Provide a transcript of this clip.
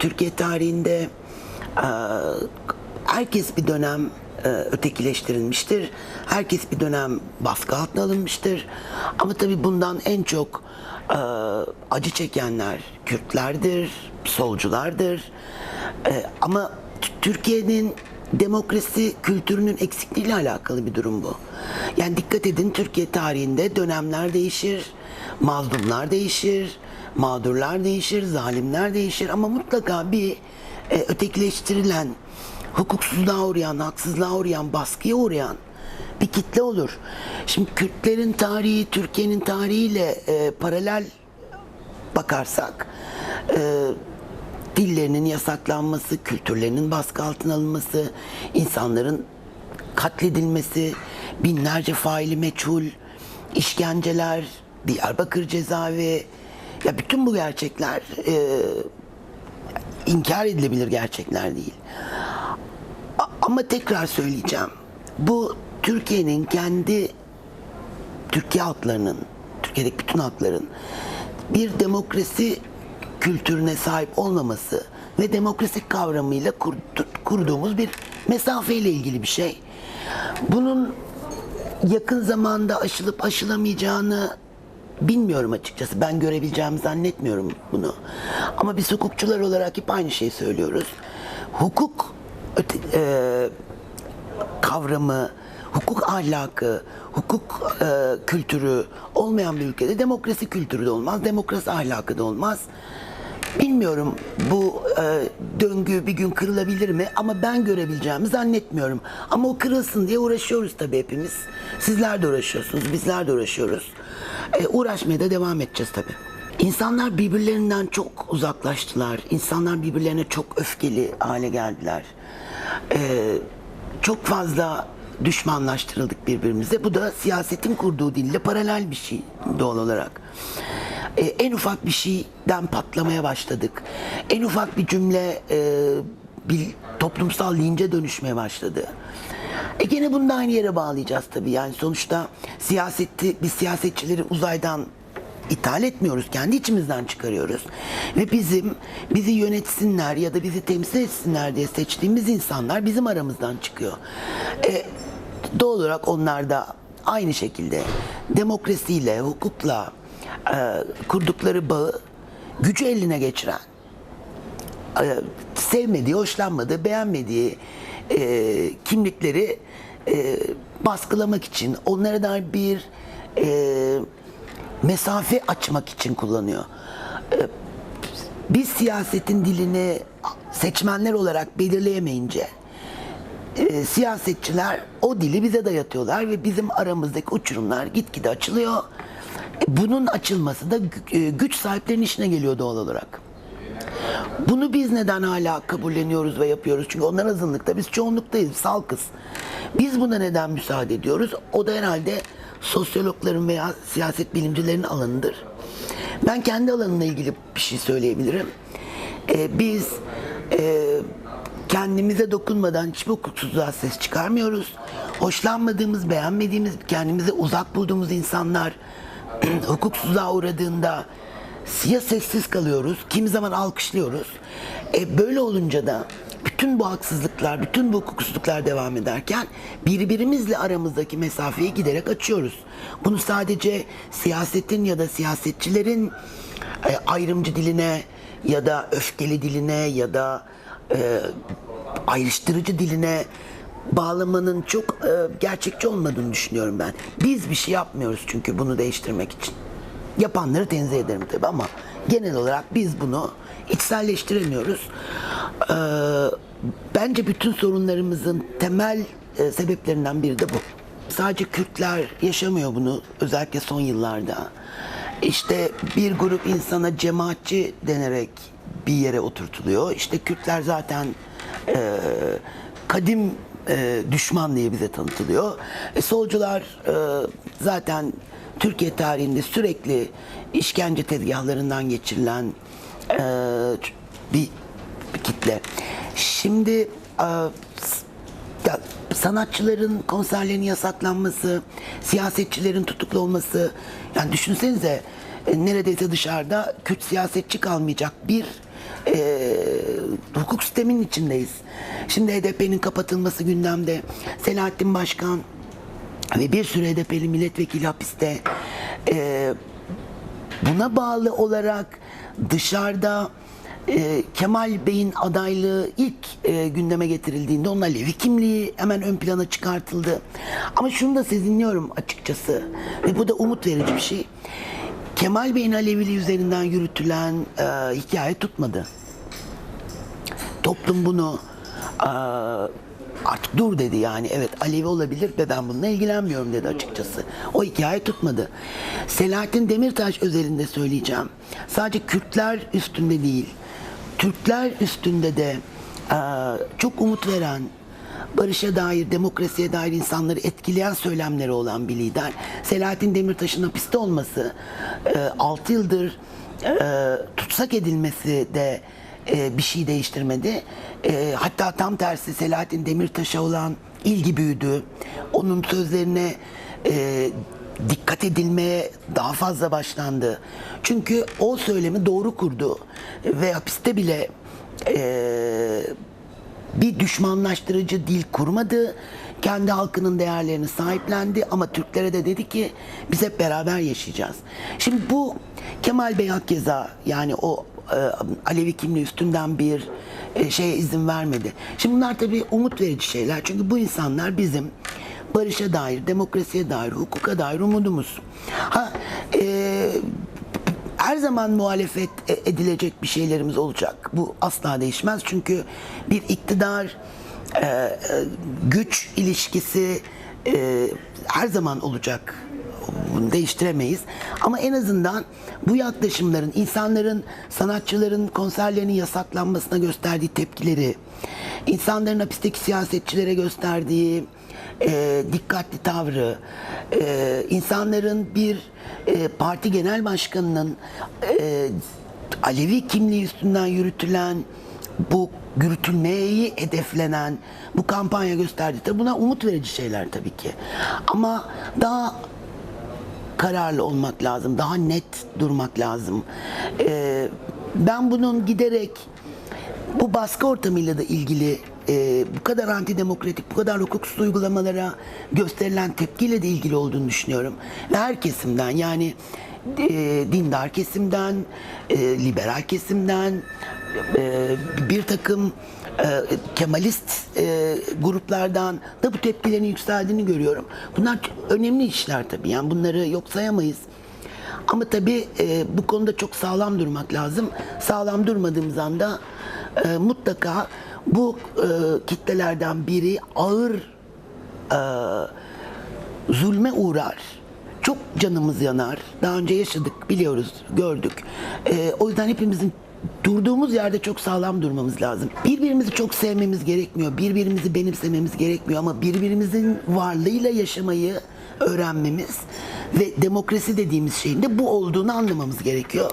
Türkiye tarihinde herkes bir dönem ötekileştirilmiştir. Herkes bir dönem baskı altına alınmıştır. Ama tabii bundan en çok acı çekenler Kürtlerdir, solculardır. Ama Türkiye'nin demokrasi kültürünün eksikliğiyle alakalı bir durum bu. Yani dikkat edin Türkiye tarihinde dönemler değişir, mazlumlar değişir, mağdurlar değişir, zalimler değişir ama mutlaka bir e, ötekileştirilen, hukuksuzluğa uğrayan, haksızlığa uğrayan, baskıya uğrayan bir kitle olur. Şimdi Kürtlerin tarihi Türkiye'nin tarihiyle e, paralel bakarsak e, dillerinin yasaklanması, kültürlerinin baskı altına alınması, insanların katledilmesi, binlerce faili meçhul, işkenceler, Diyarbakır cezaevi, ya bütün bu gerçekler e, inkar edilebilir gerçekler değil. A- ama tekrar söyleyeceğim. Bu Türkiye'nin kendi Türkiye halklarının, Türkiye'deki bütün halkların bir demokrasi kültürüne sahip olmaması ve demokrasi kavramıyla kur- kurduğumuz bir mesafeyle ilgili bir şey. Bunun yakın zamanda aşılıp aşılamayacağını bilmiyorum açıkçası. Ben görebileceğimi zannetmiyorum bunu. Ama biz hukukçular olarak hep aynı şeyi söylüyoruz. Hukuk öte, e, kavramı, hukuk ahlakı, hukuk e, kültürü olmayan bir ülkede demokrasi kültürü de olmaz, demokrasi ahlakı da olmaz. Bilmiyorum bu e, döngü bir gün kırılabilir mi ama ben görebileceğimi zannetmiyorum. Ama o kırılsın diye uğraşıyoruz tabii hepimiz. Sizler de uğraşıyorsunuz, bizler de uğraşıyoruz. E, uğraşmaya da devam edeceğiz tabii. İnsanlar birbirlerinden çok uzaklaştılar. İnsanlar birbirlerine çok öfkeli hale geldiler. Ee, çok fazla düşmanlaştırıldık birbirimize. Bu da siyasetin kurduğu dille paralel bir şey doğal olarak. Ee, en ufak bir şeyden patlamaya başladık. En ufak bir cümle e, bir toplumsal lince dönüşmeye başladı. E gene bunu da aynı yere bağlayacağız tabii. Yani sonuçta siyaseti, biz siyasetçileri uzaydan ithal etmiyoruz. Kendi içimizden çıkarıyoruz. Ve bizim bizi yönetsinler ya da bizi temsil etsinler diye seçtiğimiz insanlar bizim aramızdan çıkıyor. E, doğal olarak onlar da aynı şekilde demokrasiyle, hukukla e, kurdukları bağı gücü eline geçiren e, sevmediği, hoşlanmadığı, beğenmediği e, kimlikleri e, baskılamak için, onlara dair bir mesafe açmak için kullanıyor. Biz siyasetin dilini seçmenler olarak belirleyemeyince e, siyasetçiler o dili bize dayatıyorlar ve bizim aramızdaki uçurumlar gitgide açılıyor. Bunun açılması da e, güç sahiplerinin işine geliyor doğal olarak. Bunu biz neden hala kabulleniyoruz ve yapıyoruz? Çünkü onlar azınlıkta, biz çoğunluktayız, salkız. Biz buna neden müsaade ediyoruz? O da herhalde sosyologların veya siyaset bilimcilerin alanıdır. Ben kendi alanımla ilgili bir şey söyleyebilirim. Ee, biz e, kendimize dokunmadan hiçbir hukuksuzluğa ses çıkarmıyoruz. Hoşlanmadığımız, beğenmediğimiz, kendimize uzak bulduğumuz insanlar hukuksuzluğa uğradığında ya sessiz kalıyoruz, kimi zaman alkışlıyoruz. E, böyle olunca da bütün bu haksızlıklar, bütün bu hukuksuzluklar devam ederken birbirimizle aramızdaki mesafeyi giderek açıyoruz. Bunu sadece siyasetin ya da siyasetçilerin e, ayrımcı diline ya da öfkeli diline ya da e, ayrıştırıcı diline bağlamanın çok e, gerçekçi olmadığını düşünüyorum ben. Biz bir şey yapmıyoruz çünkü bunu değiştirmek için. Yapanları tenzih ederim tabii ama genel olarak biz bunu içselleştiremiyoruz. Ee, bence bütün sorunlarımızın temel e, sebeplerinden biri de bu. Sadece Kürtler yaşamıyor bunu özellikle son yıllarda. İşte bir grup insana cemaatçi denerek bir yere oturtuluyor. İşte Kürtler zaten e, kadim e, düşman diye bize tanıtılıyor. E, solcular e, zaten Türkiye tarihinde sürekli işkence tezgahlarından geçirilen e, bir, bir kitle. Şimdi e, ya, sanatçıların konserlerinin yasaklanması, siyasetçilerin tutuklu olması, yani düşünsenize e, neredeyse dışarıda Kürt siyasetçi kalmayacak bir e, hukuk sisteminin içindeyiz. Şimdi HDP'nin kapatılması gündemde. Selahattin Başkan ve bir sürü HDP'li milletvekili hapiste. Ee, buna bağlı olarak dışarıda e, Kemal Bey'in adaylığı ilk e, gündeme getirildiğinde onun Alevi kimliği hemen ön plana çıkartıldı. Ama şunu da sezinliyorum açıkçası ve bu da umut verici bir şey. Kemal Bey'in Aleviliği üzerinden yürütülen e, hikaye tutmadı. Toplum bunu e, artık dur dedi yani evet Alevi olabilir ve ben bununla ilgilenmiyorum dedi açıkçası. O hikaye tutmadı. Selahattin Demirtaş özelinde söyleyeceğim. Sadece Kürtler üstünde değil, Türkler üstünde de e, çok umut veren, barışa dair, demokrasiye dair insanları etkileyen söylemleri olan bir lider. Selahattin Demirtaş'ın hapiste olması, 6 yıldır e, tutsak edilmesi de e, bir şey değiştirmedi. E, hatta tam tersi Selahattin Demirtaş'a olan ilgi büyüdü. Onun sözlerine e, dikkat edilmeye daha fazla başlandı. Çünkü o söylemi doğru kurdu ve hapiste bile e, bir düşmanlaştırıcı dil kurmadı. Kendi halkının değerlerini sahiplendi ama Türklere de dedi ki biz hep beraber yaşayacağız. Şimdi bu Kemal Bey Akkeza yani o e, Alevi kimliği üstünden bir e, şeye izin vermedi. Şimdi bunlar tabii umut verici şeyler. Çünkü bu insanlar bizim barışa dair, demokrasiye dair, hukuka dair umudumuz. Ha, e, her zaman muhalefet e- edilecek bir şeylerimiz olacak. Bu asla değişmez çünkü bir iktidar e, e, güç ilişkisi her zaman olacak. Bunu değiştiremeyiz. Ama en azından bu yaklaşımların, insanların, sanatçıların konserlerinin yasaklanmasına gösterdiği tepkileri, insanların hapisteki siyasetçilere gösterdiği e, dikkatli tavrı, e, insanların bir e, parti genel başkanının e, Alevi kimliği üstünden yürütülen bu yürütülmeyi hedeflenen bu kampanya gösterdi. Tabii bunlar umut verici şeyler tabii ki. Ama daha kararlı olmak lazım. Daha net durmak lazım. Ee, ben bunun giderek bu baskı ortamıyla da ilgili e, bu kadar antidemokratik, bu kadar hukuksuz uygulamalara gösterilen tepkiyle de ilgili olduğunu düşünüyorum. Her kesimden yani e, dindar kesimden, e, liberal kesimden, e, bir takım e, Kemalist e, gruplardan da bu tepkilerin yükseldiğini görüyorum. Bunlar önemli işler tabii yani bunları yok sayamayız. Ama tabii e, bu konuda çok sağlam durmak lazım. Sağlam durmadığımız anda e, mutlaka bu e, kitlelerden biri ağır e, zulme uğrar. Çok canımız yanar. Daha önce yaşadık, biliyoruz, gördük. E, o yüzden hepimizin durduğumuz yerde çok sağlam durmamız lazım. Birbirimizi çok sevmemiz gerekmiyor. Birbirimizi benimsememiz gerekmiyor ama birbirimizin varlığıyla yaşamayı öğrenmemiz ve demokrasi dediğimiz şeyin de bu olduğunu anlamamız gerekiyor.